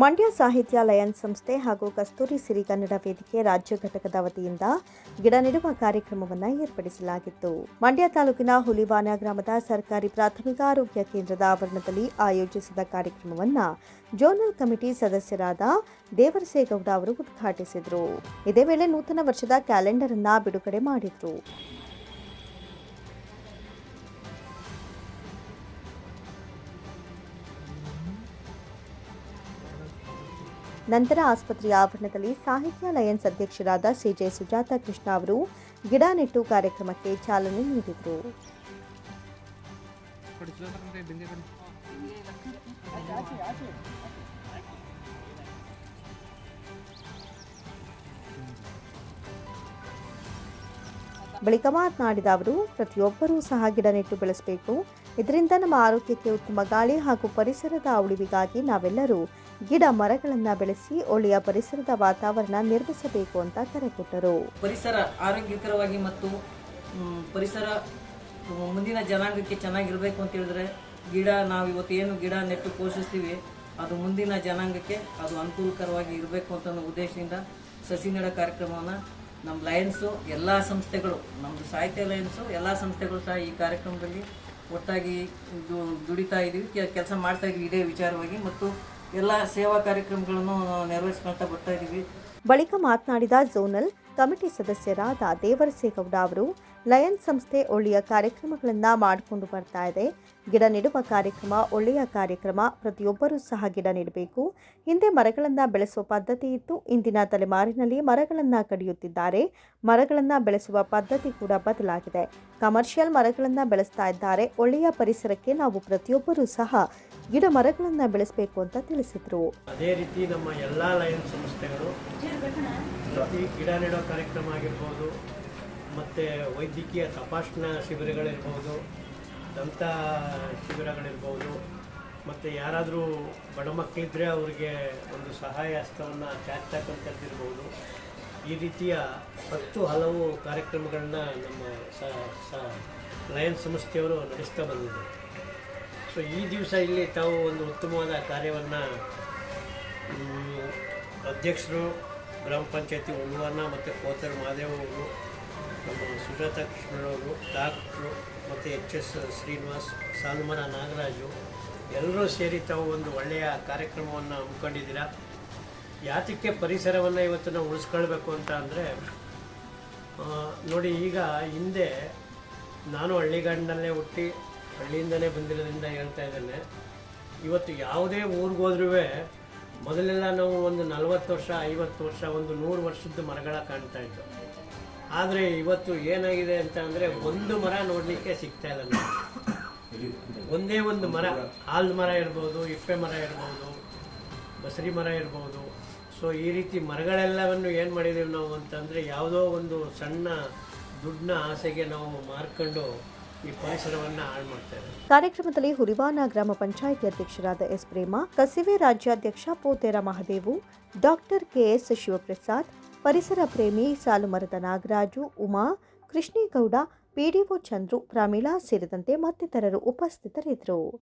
ಮಂಡ್ಯ ಸಾಹಿತ್ಯ ಲಯನ್ ಸಂಸ್ಥೆ ಹಾಗೂ ಕಸ್ತೂರಿ ಸಿರಿ ಕನ್ನಡ ವೇದಿಕೆ ರಾಜ್ಯ ಘಟಕದ ವತಿಯಿಂದ ಗಿಡ ನೆಡುವ ಕಾರ್ಯಕ್ರಮವನ್ನು ಏರ್ಪಡಿಸಲಾಗಿತ್ತು. ಮಂಡ್ಯ ತಾಲೂಕಿನ ಹುಲಿವಾನ ಗ್ರಾಮದ ಸರ್ಕಾರಿ ಪ್ರಾಥಮಿಕ ಆರೋಗ್ಯ ಕೇಂದ್ರದ ಆವರಣದಲ್ಲಿ ಆಯೋಜಿಸಿದ ಕಾರ್ಯಕ್ರಮವನ್ನು ಜೋನಲ್ ಕಮಿಟಿ ಸದಸ್ಯರಾದ ದೇವರಸೇಗೌಡ ಅವರು ಉದ್ಘಾಟಿಸಿದರು. ಇದೇ ವೇಳೆ ನೂತನ ವರ್ಷದ ಕ್ಯಾಲೆಂಡರ್ ಅನ್ನ ಬಿಡುಗಡೆ ಮಾಡಿದ್ರು. ನಂತರ ಆಸ್ಪತ್ರೆಯ ಆವರಣದಲ್ಲಿ ಸಾಹಿತ್ಯ ಲಯನ್ಸ್ ಅಧ್ಯಕ್ಷರಾದ ಸಿಜೆ ಸುಜಾತ ಕೃಷ್ಣ ಅವರು ಗಿಡ ನೆಟ್ಟು ಕಾರ್ಯಕ್ರಮಕ್ಕೆ ಚಾಲನೆ ನೀಡಿದರು. ಬಳಿಕ ಮಾತನಾಡಿದ ಅವರು, ಪ್ರತಿಯೊಬ್ಬರೂ ಸಹ ಗಿಡ ನೆಟ್ಟು ಬೆಳೆಸಬೇಕು. ಇದರಿಂದ ನಮ್ಮ ಆರೋಗ್ಯಕ್ಕೆ ಉತ್ತಮ ಗಾಳಿ ಹಾಗೂ ಪರಿಸರದ ಉಳಿವಿಗಾಗಿ ನಾವೆಲ್ಲರೂ ಗಿಡ ಮರಗಳನ್ನು ಬೆಳೆಸಿ ಒಳ್ಳೆಯ ಪರಿಸರದ ವಾತಾವರಣ ನಿರ್ಮಿಸಬೇಕು ಅಂತ ಕರೆ ಕೊಟ್ಟರು. ಪರಿಸರ ಆರೋಗ್ಯಕರವಾಗಿ ಮತ್ತು ಪರಿಸರ ಮುಂದಿನ ಜನಾಂಗಕ್ಕೆ ಚೆನ್ನಾಗಿರಬೇಕು ಅಂತ ಹೇಳಿದ್ರೆ, ಗಿಡ ನಾವು ಇವತ್ತು ಏನು ಗಿಡ ನೆಟ್ಟು ಪೋಷಿಸ್ತೀವಿ, ಅದು ಮುಂದಿನ ಜನಾಂಗಕ್ಕೆ ಅದು ಅನುಕೂಲಕರವಾಗಿ ಇರಬೇಕು ಅಂತ ಉದ್ದೇಶದಿಂದ ಸಸಿ ನೆಡ ಕಾರ್ಯಕ್ರಮವನ್ನು ನಮ್ಮ ಲಯನ್ಸು ಎಲ್ಲ ಸಂಸ್ಥೆಗಳು ನಮ್ಮದು ಸಾಹಿತ್ಯ ಲಯನ್ಸು ಎಲ್ಲ ಸಂಸ್ಥೆಗಳು ಸಹ ಈ ಕಾರ್ಯಕ್ರಮದಲ್ಲಿ ಒಟ್ಟಾಗಿ ದುಡಿತಾ ಇದ್ದೀವಿ ಕೆಲಸ ಮಾಡ್ತಾ ಇದ್ದೀವಿ ಇದೇ ವಿಚಾರವಾಗಿ ಮತ್ತು ಎಲ್ಲ ಸೇವಾ ಕಾರ್ಯಕ್ರಮಗಳನ್ನು ನೆರವೇರಿಸ್ಕೊಳ್ತಾ ಬರ್ತಾ ಇದ್ದೀವಿ ಬಳಿಕ ಮಾತನಾಡಿದ ಝೋನಲ್ ಕಮಿಟಿ ಸದಸ್ಯರಾದ ದೇವರಸೇಗೌಡ ಅವರು ಲಯನ್ ಸಂಸ್ಥೆ ಒಳ್ಳೆಯ ಕಾರ್ಯಕ್ರಮಗಳನ್ನು ಮಾಡಿಕೊಂಡು ಬರ್ತಾ ಇದೆ. ಗಿಡ ನೆಡುವ ಕಾರ್ಯಕ್ರಮ, ಒಳ್ಳೆಯ ಕಾರ್ಯಕ್ರಮ, ಪ್ರತಿಯೊಬ್ಬರೂ ಸಹ ಗಿಡ ನೆಡಬೇಕು. ಹಿಂದೆ ಮರಗಳನ್ನು ಬೆಳೆಸುವ ಪದ್ಧತಿ ಇತ್ತು. ಇಂದಿನ ತಲೆಮಾರಿನಲ್ಲಿ ಮರಗಳನ್ನು ಕಡಿಯುತ್ತಿದ್ದಾರೆ. ಮರಗಳನ್ನು ಬೆಳೆಸುವ ಪದ್ಧತಿ ಕೂಡ ಬದಲಾಗಿದೆ. ಕಮರ್ಷಿಯಲ್ ಮರಗಳನ್ನು ಬೆಳೆಸ್ತಾ ಇದ್ದಾರೆ. ಒಳ್ಳೆಯ ಪರಿಸರಕ್ಕೆ ನಾವು ಪ್ರತಿಯೊಬ್ಬರೂ ಸಹ ಗಿಡ ಮರಗಳನ್ನು ಬೆಳೆಸಬೇಕು ಅಂತ ತಿಳಿಸಿದರು. ಅದೇ ರೀತಿ ನಮ್ಮ ಎಲ್ಲ ಲಯನ್ ಸಂಸ್ಥೆಗಳು ಪ್ರತಿ ಗಿಡ ನೆಡೋ ಕಾರ್ಯಕ್ರಮ ಆಗಿರ್ಬೋದು ಮತ್ತು ವೈದ್ಯಕೀಯ ತಪಾಸಣಾ ಶಿಬಿರಗಳಿರ್ಬೋದು, ದಂತ ಶಿಬಿರಗಳಿರ್ಬೋದು, ಮತ್ತು ಯಾರಾದರೂ ಬಡ ಮಕ್ಕಳಿದ್ರೆ ಅವರಿಗೆ ಒಂದು ಸಹಾಯ ಹಸ್ತವನ್ನು ಚಾಚ್ತಕ್ಕಂಥದ್ದಿರ್ಬೋದು. ಈ ರೀತಿಯ ಹತ್ತು ಹಲವು ಕಾರ್ಯಕ್ರಮಗಳನ್ನ ನಮ್ಮ ಸ ಸ, ಲಯನ್ ಸಂಸ್ಥೆಯವರು ನಡೆಸ್ತಾ ಬಂದಿದ್ದಾರೆ. ಸೊ ಈ ದಿವಸ ಇಲ್ಲಿ ತಾವು ಒಂದು ಉತ್ತಮವಾದ ಕಾರ್ಯವನ್ನು ಅಧ್ಯಕ್ಷರು ಗ್ರಾಮ ಪಂಚಾಯತಿ ಉಳ್ವಾನ ಮತ್ತು ಕೋತರ ಮಹಾದೇವ್ ಅವರು, ನಮ್ಮ ಸುಜಾತ ಕೃಷ್ಣರವರು ಡಾಕ್ಟ್ರು ಮತ್ತು ಎಚ್ ಎಸ್ ಶ್ರೀನಿವಾಸ್ ಸಾಲ್ಮರ ನಾಗರಾಜು, ಎಲ್ಲರೂ ಸೇರಿ ತಾವು ಒಂದು ಒಳ್ಳೆಯ ಕಾರ್ಯಕ್ರಮವನ್ನು ಹಮ್ಮಿಕೊಂಡಿದ್ದೀರಾ? ಯಾತಕ್ಕೆ ಪರಿಸರವನ್ನು ಇವತ್ತು ನಾವು ಉಳಿಸ್ಕೊಳ್ಬೇಕು ಅಂತ ಅಂದರೆ ನೋಡಿ ಈಗ ಹಿಂದೆ ನಾನು ಹಳ್ಳಿಗಾಡಿನಲ್ಲೇ ಹುಟ್ಟಿ ಹಳ್ಳಿಯಿಂದಲೇ ಬಂದಿರೋದ್ರಿಂದ ಹೇಳ್ತಾ ಇದ್ದೇನೆ. ಇವತ್ತು ಯಾವುದೇ ಊರಿಗೆ ಹೋದ್ರೂ ಮೊದಲೆಲ್ಲ ನಾವು ಒಂದು ನಲವತ್ತು ವರ್ಷ, ಐವತ್ತು ವರ್ಷ, ಒಂದು ನೂರು ವರ್ಷದ ಮರಗಳ ಕಾಣ್ತಾ ಇತ್ತು ಆದರೆ ಇವತ್ತು ಏನಾಗಿದೆ ಅಂತ ಅಂದರೆ ಒಂದು ಮರ ನೋಡಲಿಕ್ಕೆ ಸಿಗ್ತಾ ಇಲ್ಲ. ಒಂದೇ ಒಂದು ಮರ ಆಲ್ದ ಮರ ಇರ್ಬೋದು, ಇಪ್ಪೆ ಮರ ಇರ್ಬೋದು, ಬಸರಿ ಮರ ಇರ್ಬೋದು ಸೊ ಈ ರೀತಿ ಮರಗಳೆಲ್ಲವನ್ನು ಏನು ಮಾಡಿದ್ದೀವಿ ನಾವು ಅಂತಂದರೆ ಯಾವುದೋ ಒಂದು ಸಣ್ಣ ದುಡ್ಡನ್ನ ಆಸೆಗೆ ನಾವು ಮಾರ್ಕೊಂಡು ಕಾರ್ಯಕ್ರಮದಲ್ಲಿ ಹುರಿವಾನ ಗ್ರಾಮ ಪಂಚಾಯಿತಿ ಅಧ್ಯಕ್ಷರಾದ ಎಸ್ ಪ್ರೇಮ, ಕಸಿವೆ ರಾಜ್ಯಾಧ್ಯಕ್ಷ ಪೋತೇರ ಮಹದೇವು, ಡಾಕ್ಟರ್ ಕೆಎಸ್ ಶಿವಪ್ರಸಾದ್, ಪರಿಸರ ಪ್ರೇಮಿ ಸಾಲುಮರದ ನಾಗರಾಜು, ಉಮಾ, ಕೃಷ್ಣೇಗೌಡ ಪಿಡಿಒ ಚಂದ್ರು, ಪ್ರಮೀಳಾ ಸೇರಿದಂತೆ ಮತ್ತಿತರರು ಉಪಸ್ಥಿತರಿದ್ದರು.